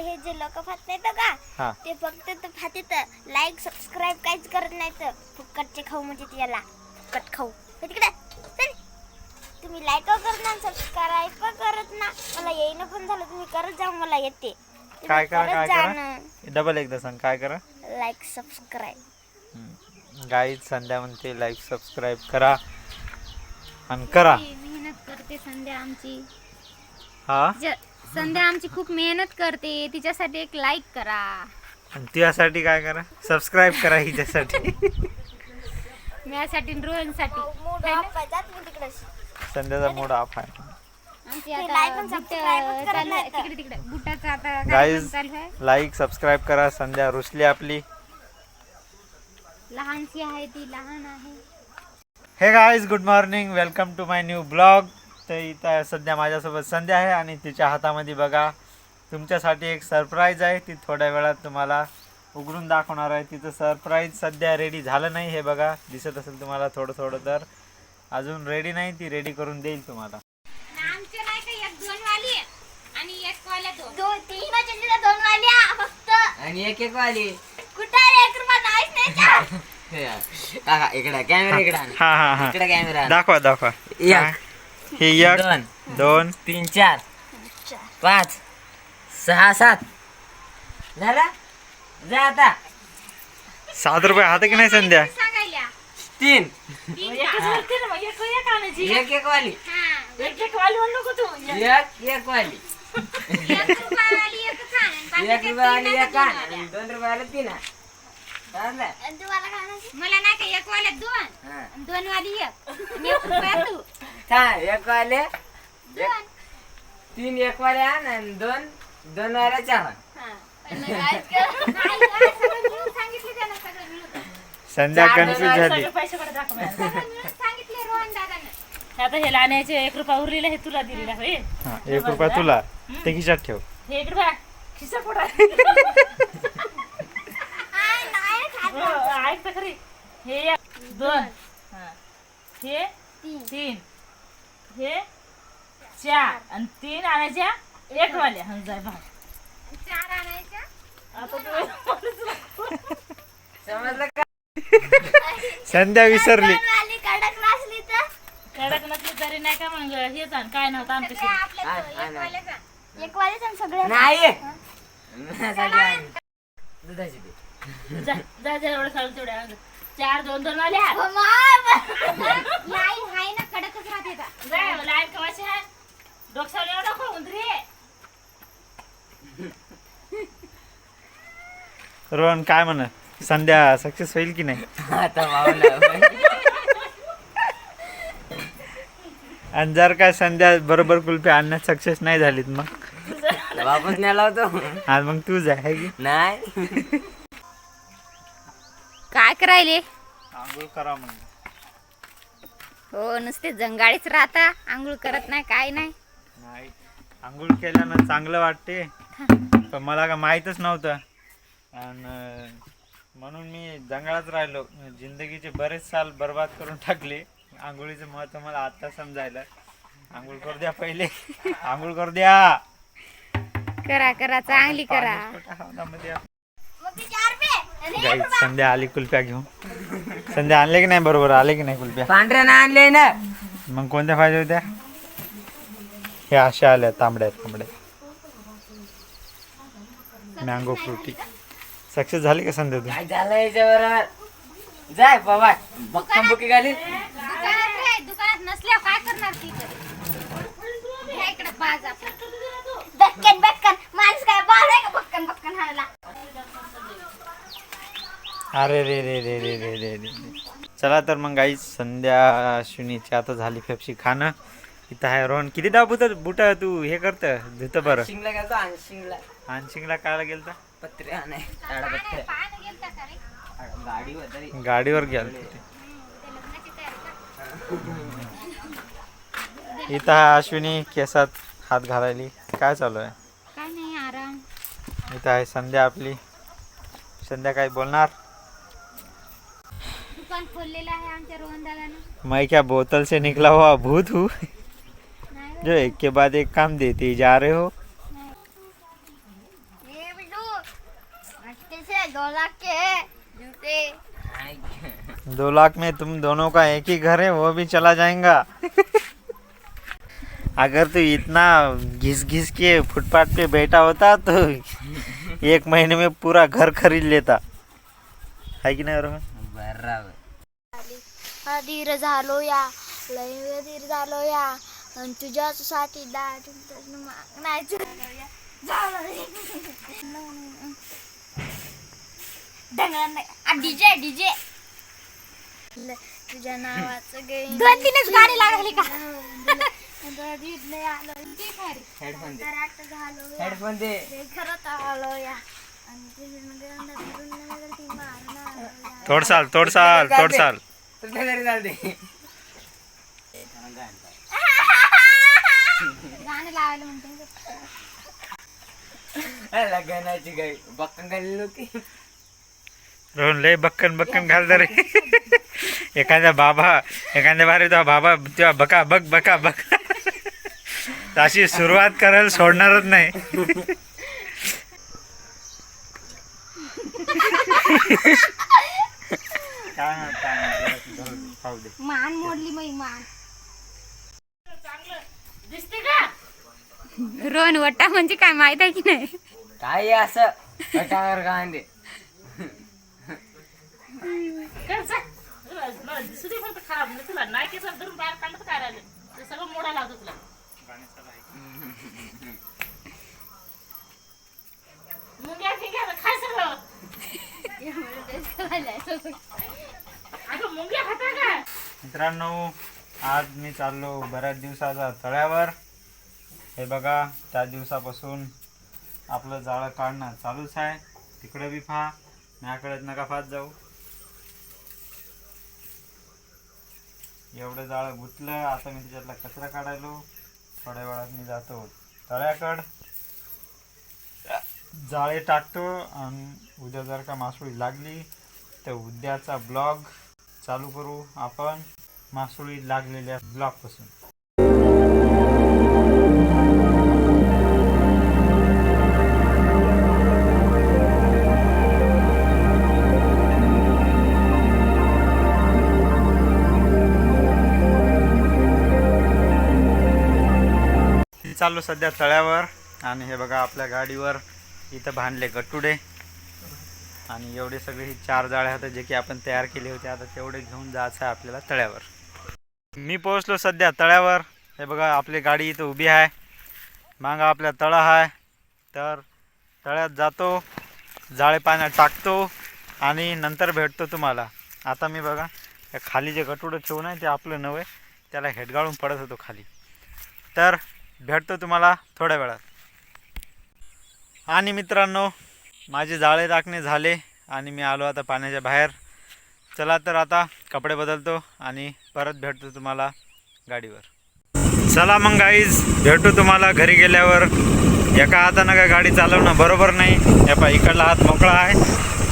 हे जे लोक खात नाहीत का हा. ते फक्त तर खाते लाईक सबस्क्राईब काहीच करत नाहीत. फुकटचे खाऊ म्हणजे त्याला. फुकट खाऊ. हे तिकडे. चल. तुम्ही लाईक करत ना सबस्क्राईब करत ना मला येईन पण झालं तुम्ही करत जा मला येते. तुम्ही काय करा, करत काय जा करा? ना. डबल एकदा सांग काय करा? लाईक सबस्क्राईब गाईज संध्या म्हणते लाईक सबस्क्राईब करा आणि करा. मेहनत करते संध्या आमची. हा? ज- संध्या आमची खूप मेहनत करते. तिच्यासाठी एक लाईक करा. आणि तुझ्यासाठी काय करा? सबस्क्राईब करा हिच्यासाठी. माझ्यासाठी रोहनसाठी. संध्याचा मूड ऑफ आहे. आमची ते आता like आणि बुट subscribe च करत चालू आहे. नाहीत. तिकडे तिकडे बुटाचं आता कार्यक्रम गाईज चालू आहे. लाईक सबस्क्राईब करा. संध्या रुसली आपली. लहानशी आहे ती लहान आहे. Hey guys good morning welcome to my new blog तर इथं सध्या माझ्यासोबत संध्या आहे आणि तिच्या हातामध्ये बघा तुमच्यासाठी एक सरप्राईज आहे. ती थोड्या वेळात तुम्हाला उघडून दाखवणार आहे. तिचं सरप्राईज सध्या रेडी झालं नाही हे बघा. दिसत असेल तुम्हाला थोडं थोडं तर. अजून रेडी नाही ती रेडी करून देईल तुम्हाला. आमचे नाही का एक दोन वाली आणि एक एक एक वाली. कुठं रे एक रुपया नाहीच नाही का? काका इकडे कॅमेरा इकडे आण. हा हा हा. इकडे कॅमेरा. दाखवा दाखवा. एक. हा. एक दोन दोन तीन चार. पाच सहा सात. झाला? जा आता. सात रुपये हात की नाही संध्या? सांगायला. तीन. तीन एक एक वाली. एक एक वाली. एक रुपयावाली एक आणि एक रुपयावाली एक आण आणि दोन रुपयाला तीन आण. झालं? आणि तुम्हाला काय म्हणायचं? मला नाही का एक दोन? हा. आणि दोन वाली एक. आणि एक रुपया तू. छान एक वाले. एक- तीन एक वाले आण आणि दोन दोन वाले चार आण. पण काहीच करत नाही. नाही, नाही, सगळं मिळून सांगितले त्याला सगळं मिळून. संध्या चार कन्फ्युज झाली. सगळं दादानं. आता हे लाण्याचे एक रुपया उरलेला हे तुला दिलेला होय. हा एक रुपया तुला. ते खिशात ठेव. हे एक रुपया खिसा नाही खात. हो, ऐक तर खरी. हे एक, दोन. हा. हे तीन. हे चार. आणि तीन आणायच्या एक वाल्या हं, जाय बाहेर चार आणायच्या. आता समजलं का? संध्या विसरली. दोन वाली कडक नाचली तर. कडक नसली तरी नाही का मग? हेच आण काय नव्हतं आपल्या आण, एक आण. आणि नाही. दुधाची दे. जा जा जा एवढं खाऊन तेवढ्या. चार दोन दोन वाल्या हो. लाईन आहे ना कडकच राहते का जाय लाईन कवाची आहे डोक्यावर एवढं खो उंदरी रोहन काय म्हण? संध्या सक्सेस होईल की नाही? आता आणि जर काय संध्या बरोबर कुल्फी आणण्यात सक्सेस नाही झालीत मग? वापस नेला होतो आज मग तू जाय है की? नाही. काय करायले? आंघोळ करा मग हो नुसते जंगाळीच राहता. आंघोळ करत नाही काय नाही. नाही. आंघोळ केल्यानं चांगलं वाटते. पण मला का माहीतच नव्हतं. आणि म्हणून मी जंगलात राहिलो. जिंदगीचे बरेच साल बर्बाद करून टाकले. आंघोळीचं महत्त्व मला आता समजायला. आंघोळ करू द्या पहिले. आंघोळ करू द्या. करा करा चांगली करा. संध्या आली कुल्फ्या घेऊन. संध्या आणले की नाही? बरोबर आले की नाही कुल्फ्या? पांढऱ्या ना आणले ना. मग कोणत्या पाहिजे होत्या? हे अशा आल्या तांबड्या तांबड्या मँगो फ्रुटी. सक्सेस झाली का संध्या तू काय झालं याच्याबरोबर? जाय बाबा. बुकी घाली दुकानात रे दुकानात नसल्यावर काय करणार ती तरी? घ्या इकडे बाज. आपण. बक्कन बक्कन माणूस काय बाळ आहे का बक्कन बक्कन हाणायला? अरे रे रे रे रे रे रे रे. चला तर मग गाई संध्या अश्विनीची आता झाली फेपशी खाणं. इथं आहे रोहन. किती डाव बुट बुट तू हे करत धुत बरं. शिंगला गेलतो आणि शिंगला. आणशिंगला कायला गेलता? पत्रे आणाय. काळा पत्रे पाहणं गेलता का रे? गाडी वगैरे गाडीवर गेल? इथं आहे अश्विनी केसात हात घालायली. काय चालू आहे? काय नाही आराम. इथं आहे संध्या आपली. संध्या काय बोलणार? दुकान खोललेलं आहे आमच्या रोहन दादानं मैं क्या बोतल से निकला हुआ भूत हूँ. जो एक के बाद एक काम देते जा रहे हे. दो लाख के है जूते। दो लाख में तुम दोनों का एक ही घर है वो भी चला जाएगा। अगर तू इतना घिस घिस के फुटपाथ पे बैठा होता तो एक महीने में पूरा घर खरीद लेता। है कि नाही बरोबर। अधीर झालो या लय अधीर झालो या तुझ्यासाठी दाट मागण्याचं डीजे डीजे. तुझ्या नावाचं गे दोन तीनच गाणी लागली का? हेडफोन दे. कराट झालो या हेडफोन दे ते खरंच आलो या आणि नगर ती मारणार तुझ्या घरी चालते गाणं लावायला म्हणते. लग्नाची गाई बक्कन घालली होती रोहन लय बक्कन बक्कन घालता रे एखाद्या बाबा एखाद्या बारी तेव्हा बाबा तेव्हा बका बक बका बक. अशी सुरुवात करायला सोडणारच नाही. मान मोडली मग मान. दिसते का रोहन वट्टा म्हणजे काय माहीत आहे की नाही? काय असं? कटावर गांधे कर जा. तुला मला दिसू दे फक्त खराब तुला. नाही धरून बाहेर काढलं काय ते सगळं मोडा लावतो तुला. मुंग्या फिंग्या खाय सगळं. अगं मुंग्या खाता का मित्रांनो आज मी चाललो बऱ्याच दिवसाचा तळ्यावर. हे बघा त्या दिवसापासून आपलं जाळं काढणं चालूच आहे. तिकडं बी पहा. माझ्याकडे नका फात जाऊ. एवढं जाळं गुतलं आता मी त्याच्यातला कचरा काढायलो. थोड्या वेळात मी जातो तळ्याकड. जाळे टाकतो आणि उद्या जर का मासोळी लागली तर उद्याचा ब्लॉग चालू करू आपण. मासोळी लागलेल्या ब्लॉगपासून. चाललो सध्या तळ्यावर आणि हे बघा आपल्या गाडीवर इथं बांधले गट्टुडे आणि एवढे सगळे ही चार जाळे होते जे की आपण तयार केले होते. आता तेवढे घेऊन जायचं आहे आपल्याला तळ्यावर. मी पोहोचलो सध्या तळ्यावर. हे बघा आपली गाडी इथं उभी आहे. मागं आपल्या तळं आहे. तर तळ्यात जातो जाळे पाण्यात टाकतो आणि नंतर भेटतो तुम्हाला. आता मी बघा खाली जे गटुडं ठेवून आहे ते आपलं नव्हे त्याला हेडगाळून पडत होतो खाली. तर भेटतो तुम्हाला थोड्या वेळात. आणि मित्रांनो माझे जाळे टाकणे झाले आणि मी आलो आता पाण्याच्या बाहेर. चला तर आता कपडे बदलतो आणि परत भेटतो तुम्हाला गाडीवर. चला मग गाईज भेटू तुम्हाला घरी गेल्यावर. एका हातानं काय गाडी चालवणं बरोबर नाही. या पा इकडला हात मोकळा आहे.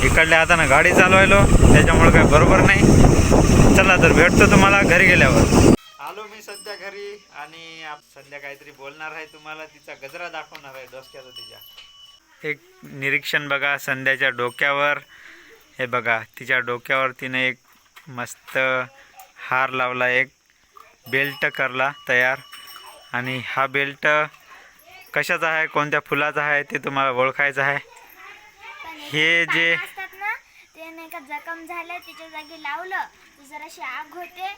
इकडल्या हातानं गाडी चालवायलो त्याच्यामुळे काय बरोबर नाही. चला तर भेटतो तुम्हाला घरी गेल्यावर. सध्या घरी आणि आप सध्या काहीतरी बोलणार आहे तुम्हाला तिचा गजरा दाखवणार आहे डोसक्याचा तिच्या. एक निरीक्षण बघा संध्याच्या डोक्यावर. हे बघा तिच्या डोक्यावर तिने एक मस्त हार लावला एक बेल्ट करला तयार. आणि हा बेल्ट कशाचा आहे कोणत्या फुलाचा आहे ते तुम्हाला ओळखायचं आहे. हे जे जखम झालं त्याच्या जागी लावलं. तर जराशी आग होते.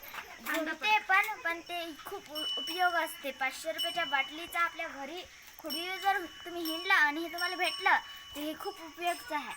होते पण पण ते खूप उपयोग असते. पाचशे रुपयाच्या बाटलीचा आपल्या घरी खुडी जर तुम्ही हिंडला आणि हे तुम्हाला भेटलं तर हे खूप उपयोगचं आहे.